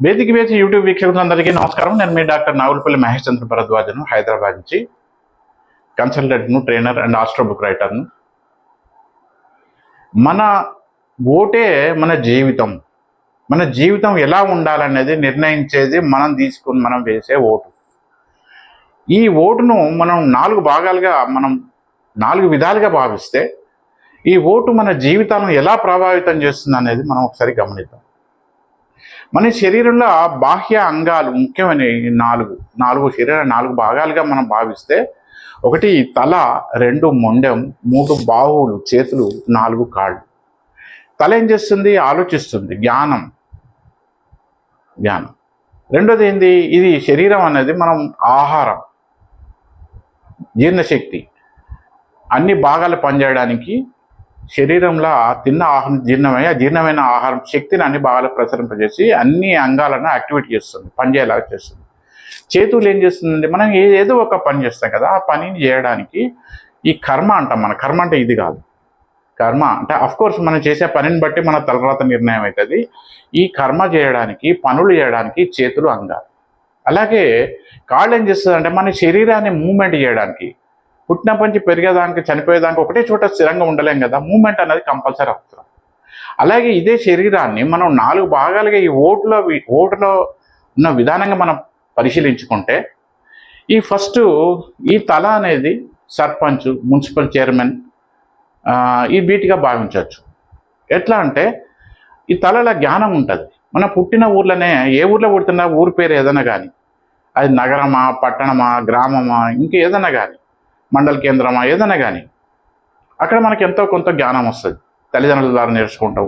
వేదిక వేచి యూట్యూబ్ వీక్షకులందరికీ నమస్కారం. నేను మీ డాక్టర్ నాగులపల్లి మహేష్ చంద్ర భరద్వాజను హైదరాబాద్ నుంచి కన్సల్టెంట్ను ట్రైనర్ అండ్ ఆస్ట్రో బుక్ రైటర్ను. మన ఓటే మన జీవితం. మన జీవితం ఎలా ఉండాలనేది నిర్ణయించేది మనం తీసుకుని మనం వేసే ఓటు. ఈ ఓటును మనం నాలుగు భాగాలుగా మనం నాలుగు విధాలుగా భావిస్తే ఈ ఓటు మన జీవితాలను ఎలా ప్రభావితం చేస్తుంది అనేది మనం ఒకసారి గమనిద్దాం. మన శరీరంలో బాహ్య అంగాలు ముఖ్యమైన నాలుగు నాలుగు శరీర నాలుగు భాగాలుగా మనం భావిస్తే ఒకటి తల రెండు మొండెం మూడు బాహువులు చేతులు నాలుగు కాళ్ళు. తల ఏం చేస్తుంది? ఆలోచిస్తుంది. జ్ఞానం. జ్ఞానం. రెండోది ఏంది? ఇది శరీరం అనేది మనం ఆహారం. జీర్ణశక్తి. అన్ని భాగాలు పనిచేయడానికి శరీరంలో ఆ తిన్న ఆహారం జీర్ణమై ఆ జీర్ణమైన ఆహారం శక్తిని అన్ని భాగాలు ప్రసరింపజేసి అన్ని అంగాలను యాక్టివేట్ చేస్తుంది పనిచేయలాగా చేస్తుంది. చేతులు ఏం చేస్తుందంటే మనం ఏదో ఒక పని చేస్తాం కదా ఆ పనిని చేయడానికి ఈ కర్మ అంటాం మన. కర్మ అంటే ఇది కాదు. కర్మ అంటే అఫ్ కోర్స్ మనం చేసే పనిని బట్టి మన తలరాత నిర్ణయం అవుతుంది. ఈ కర్మ చేయడానికి పనులు చేయడానికి చేతులు అంగాలు. అలాగే కాళ్ళు ఏం చేస్తుంది అంటే మన శరీరాన్ని మూమెంట్ చేయడానికి పుట్టినప్పటి నుంచి పెరిగేదానికి చనిపోయేదానికి ఒకటే చోట స్థిరంగా ఉండలేం కదా. మూమెంట్ అనేది కంపల్సరీ అవసరం అలాగే ఇదే శరీరాన్ని మనం నాలుగు భాగాలుగా ఈ ఓటులో ఓటులో ఉన్న విధానంగా మనం పరిశీలించుకుంటే ఈ ఫస్ట్ ఈ తల అనేది సర్పంచ్ మున్సిపల్ చైర్మన్ ఈ వీటిగా భావించవచ్చు. ఎట్లా అంటే ఈ తలలో జ్ఞానం ఉంటుంది. మన పుట్టిన ఊర్లోనే ఏ ఊర్లో పుడుతున్నా ఊరి పేరు ఏదైనా కానీ అది నగరమా పట్టణమా గ్రామమా ఇంకా ఏదైనా కానీ మండల కేంద్రమా? ఏదైనా కానీ అక్కడ మనకి ఎంతో కొంత జ్ఞానం వస్తుంది. తల్లిదండ్రుల ద్వారా నేర్చుకుంటాం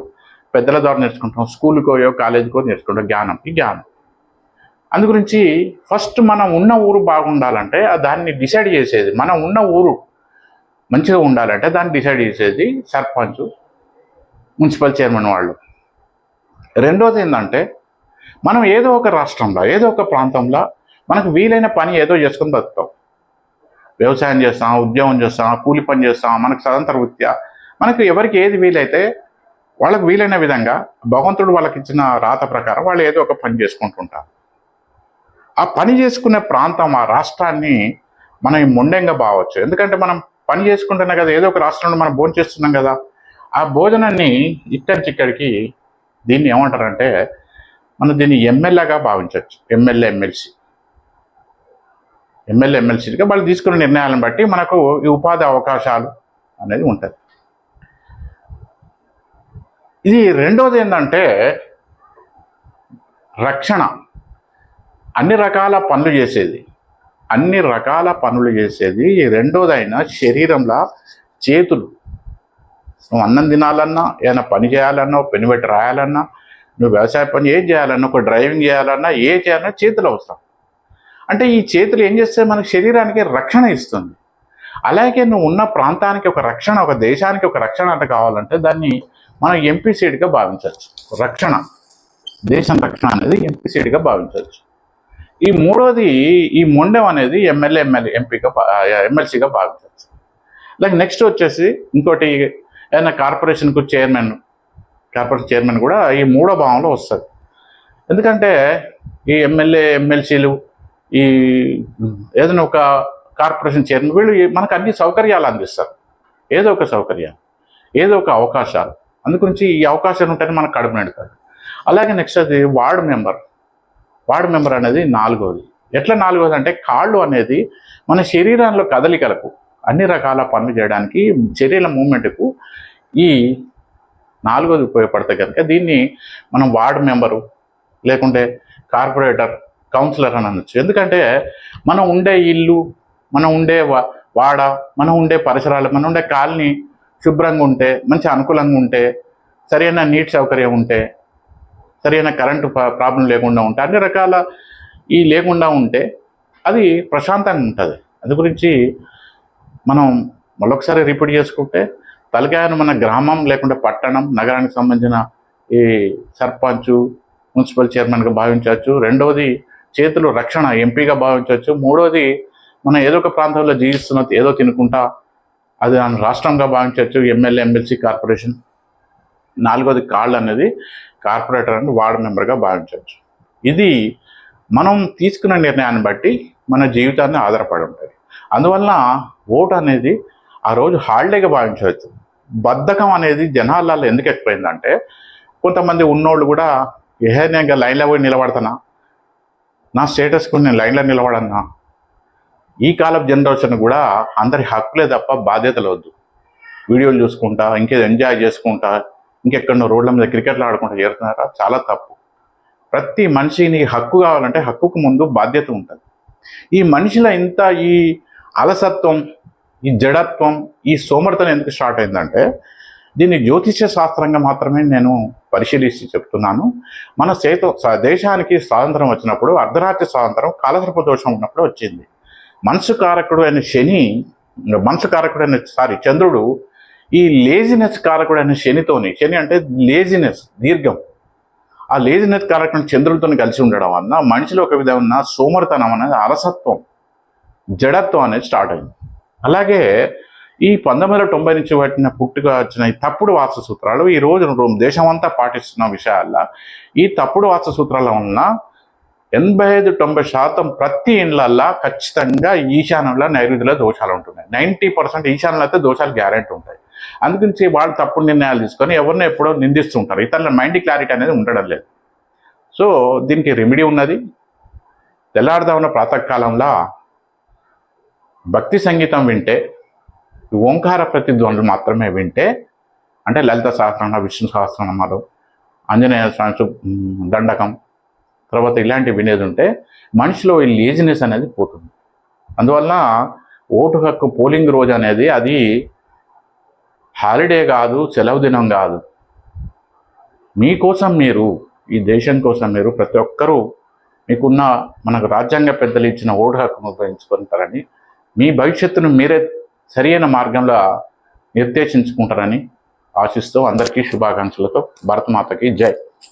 పెద్దల ద్వారా నేర్చుకుంటాం స్కూల్కోయో కాలేజీకో నేర్చుకుంటాం జ్ఞానం ఈ జ్ఞానం. అందు గురించి ఫస్ట్ మనం ఉన్న ఊరు బాగుండాలంటే దాన్ని డిసైడ్ చేసేది. మనం ఉన్న ఊరు మంచిగా ఉండాలంటే దాన్ని డిసైడ్ చేసేది సర్పంచ్ మున్సిపల్ చైర్మన్ వాళ్ళు. రెండోది ఏంటంటే మనం ఏదో ఒక రాష్ట్రంలో ఏదో ఒక ప్రాంతంలో మనకు వీలైన పని ఏదో చేసుకొని బతుకుతాం. వ్యవసాయం చేస్తాం ఉద్యోగం చేస్తాం కూలి పని చేస్తాం మనకు స్వతంత్ర వృత్యా మనకు ఎవరికి ఏది వీలైతే వాళ్ళకి వీలైన విధంగా భగవంతుడు వాళ్ళకి ఇచ్చిన రాత ప్రకారం వాళ్ళు ఏదో ఒక పని చేసుకుంటుంటారు. ఆ పని చేసుకునే ప్రాంతం ఆ రాష్ట్రాన్ని మనం ఈ మొండెంగా భావచ్చు ఎందుకంటే మనం పని చేసుకుంటున్నాం కదా ఏదో ఒక రాష్ట్రంలో మనం భోజనం చేస్తున్నాం కదా ఆ భోజనాన్ని ఇక్కడి చిక్కడికి ఇక్కడికి దీన్ని ఏమంటారంటే మనం దీన్ని ఎమ్మెల్యేగా భావించవచ్చు. MLA MLC. ఎమ్మెల్యే ఎమ్మెల్సీలుగా వాళ్ళు తీసుకున్న నిర్ణయాలను బట్టి మనకు ఈ ఉపాధి అవకాశాలు అనేది ఉంటుంది. ఇది రెండోది ఏంటంటే రక్షణ. అన్ని రకాల పనులు చేసేది. అన్ని రకాల పనులు చేసేది. ఈ రెండోదైన శరీరంలో చేతులు. నువ్వు అన్నం తినాలన్నా ఏదైనా పని చేయాలన్నా పెనుబెట్టి పెను పెట్టి రాయాలన్నా నువ్వు వ్యవసాయ పని ఏం చేయాలన్నా ఒక డ్రైవింగ్ చేయాలన్నా ఏ చేయాలన్నా చేతులు అవసరం. అంటే ఈ చేతులు ఏం చేస్తే మనకు శరీరానికి రక్షణ ఇస్తుంది. అలాగే నువ్వు ఉన్న ప్రాంతానికి ఒక రక్షణ ఒక దేశానికి ఒక రక్షణ అంటే కావాలంటే దాన్ని మనం ఎంపీసీడ్గా భావించవచ్చు. రక్షణ. దేశం రక్షణ అనేది ఎంపీసీడ్గా భావించవచ్చు. ఈ మూడోది ఈ మొండెం అనేది ఎమ్మెల్యే ఎమ్మెల్యే ఎంపీగా ఎమ్మెల్సీగా భావించవచ్చు. లైక్ నెక్స్ట్ వచ్చేసి ఇంకోటి ఏదైనా కార్పొరేషన్కు చైర్మన్ కార్పొరేషన్ చైర్మన్ కూడా ఈ మూడో భావంలో వస్తుంది. ఎందుకంటే ఈ ఎమ్మెల్యే ఎమ్మెల్సీలు ఈ ఏదైనా ఒక కార్పొరేషన్ చైర్మన్ వీళ్ళు మనకు అన్ని సౌకర్యాలు అందిస్తారు. ఏదో ఒక సౌకర్యాలు ఏదో ఒక అవకాశాలు. అందుగురించి ఈ అవకాశాలు ఉంటేనే మనకు కడుపు నిండుతుంది. అలాగే నెక్స్ట్ అది వార్డు మెంబర్. వార్డు మెంబర్ అనేది నాలుగోది. ఎట్లా నాలుగోది అంటే కాళ్ళు అనేది మన శరీరంలో కదలికలకు అన్ని రకాల పనులు చేయడానికి శరీర మూమెంట్కు ఈ నాలుగోది ఉపయోగపడతాయి కనుక దీన్ని మనం వార్డు మెంబరు లేకుంటే కార్పొరేటర్ కౌన్సిలర్ అని అనొచ్చు. ఎందుకంటే మనం ఉండే ఇల్లు మనం ఉండే వా- వాడ మనం ఉండే పరిసరాలు మనం ఉండే కాలనీ శుభ్రంగా ఉంటే మంచి అనుకూలంగా ఉంటే సరైన నీటి సౌకర్యం ఉంటే సరైన కరెంటు ప్రాబ్లం లేకుండా ఉంటే అన్ని రకాల ఈ లేకుండా ఉంటే అది ప్రశాంతంగా ఉంటుంది. అది గురించి మనం మరొకసారి రిపీట్ చేసుకుంటే తలకాయను మన గ్రామం లేకుంటే పట్టణం నగరానికి సంబంధించిన ఈ సర్పంచ్ మున్సిపల్ చైర్మన్గా భావించవచ్చు. రెండవది చేతులు రక్షణ ఎంపీగా భావించవచ్చు. మూడవది మనం ఏదో ఒక ప్రాంతంలో జీవిస్తున్న ఏదో తినుకుంటా అది దాని రాష్ట్రంగా భావించవచ్చు. MLA MLC corporation. నాలుగోది కాళ్ళు అనేది కార్పొరేటర్ అండ్ వార్డు మెంబర్గా భావించవచ్చు. ఇది మనం తీసుకున్న నిర్ణయాన్ని బట్టి మన జీవితాన్ని ఆధారపడి ఉంటుంది అందువలన ఓటు అనేది ఆ రోజు హాలిడేగా భావించవచ్చు. బద్ధకం అనేది జనాలలో ఎందుకు ఎక్కువైందంటే కొంతమంది ఉన్నోళ్ళు కూడా ఏ లైన్లో పోయి నిలబడతానా? నా స్టేటస్కు నేను లైన్లో నిలబడన్నా ఈ కాలపు జనరేషన్ కూడా అందరి హక్కులే తప్ప బాధ్యతలు వద్దు. వీడియోలు చూసుకుంటా ఇంకేదో ఎంజాయ్ చేసుకుంటా ఇంకెక్కడో రోడ్ల మీద క్రికెట్లు ఆడుకుంటా చేరుతున్నారా చాలా తప్పు. ప్రతి మనిషిని హక్కు కావాలంటే హక్కుకు ముందు బాధ్యత ఉంటుంది. ఈ మనిషిలో ఇంత ఈ అలసత్వం ఈ జడత్వం ఈ సోమర్థనం ఎందుకు స్టార్ట్ అయిందంటే దీన్ని జ్యోతిష్య శాస్త్రంగా మాత్రమే నేను పరిశీలించి చెప్తున్నాను. మన చేత దేశానికి స్వాతంత్రం వచ్చినప్పుడు అర్ధరాత్రి స్వాతంత్రం కాలసర్ప దోషం ఉన్నప్పుడు వచ్చింది. మనసు కారకుడు అయిన శని మనసు కారకుడు అయిన సారీ చంద్రుడు ఈ లేజినెస్ కారకుడు అయిన శనితోని శని అంటే లేజినెస్ దీర్ఘం. ఆ లేజినెస్ కారకుడు చంద్రుడితో కలిసి ఉండడం వలన మనిషిలో ఒక విధమైన సోమరితనం అనేది అలసత్వం జడత్వం అనేది స్టార్ట్ అయింది. అలాగే ఈ పంతొమ్మిది వందల తొంభై నుంచి పట్టిన పుట్టుక వచ్చిన ఈ తప్పుడు వాస్తు సూత్రాలు ఈ రోజు దేశమంతా పాటిస్తున్న విషయాల్లో ఈ తప్పుడు వాస్తు సూత్రాల వలన ఎనభై ఐదు తొంభై శాతం ప్రతి ఇండ్లల్లో ఖచ్చితంగా ఈశాన్యంలో నైరుతిలో దోషాలు ఉంటున్నాయి. నైంటీ పర్సెంట్ ఈశాన్యంలో అయితే దోషాలు గ్యారెంటీ ఉంటాయి. అందుకని వాళ్ళు తప్పుడు నిర్ణయాలు తీసుకొని ఎవరినో ఎప్పుడో నిందిస్తుంటారు. ఇతరుల మైండ్ క్లారిటీ అనేది ఉండడం లేదు. సో దీనికి రెమెడీ ఉన్నది. తెల్లారుదామున ప్రాతకాలంలో భక్తి సంగీతం వింటే ఈ ఓంకార ప్రతిధ్వనులు మాత్రమే వింటే అంటే లలిత సహస్రనామ విష్ణు సహస్రనామాలు ఆంజనేయ స్వామి దండకం తర్వాత ఇలాంటివి వినేది ఉంటే మనిషిలో ఈ లేజినెస్ అనేది పోతుంది. అందువల్ల ఓటు హక్కు పోలింగ్ రోజు అనేది అది హాలిడే కాదు సెలవు దినం కాదు. మీకోసం మీరు ఈ దేశం కోసం మీరు ప్రతి ఒక్కరూ మీకున్న మనకు రాజ్యాంగ పెద్దలు ఇచ్చిన ఓటు హక్కును ఉపయోగించుకుంటారని మీ భవిష్యత్తును మీరే సరైన మార్గంలో నిర్దేశించుకుంటారని ఆశిస్తూ అందరికీ శుభాకాంక్షలతో భరతమాతకి జై.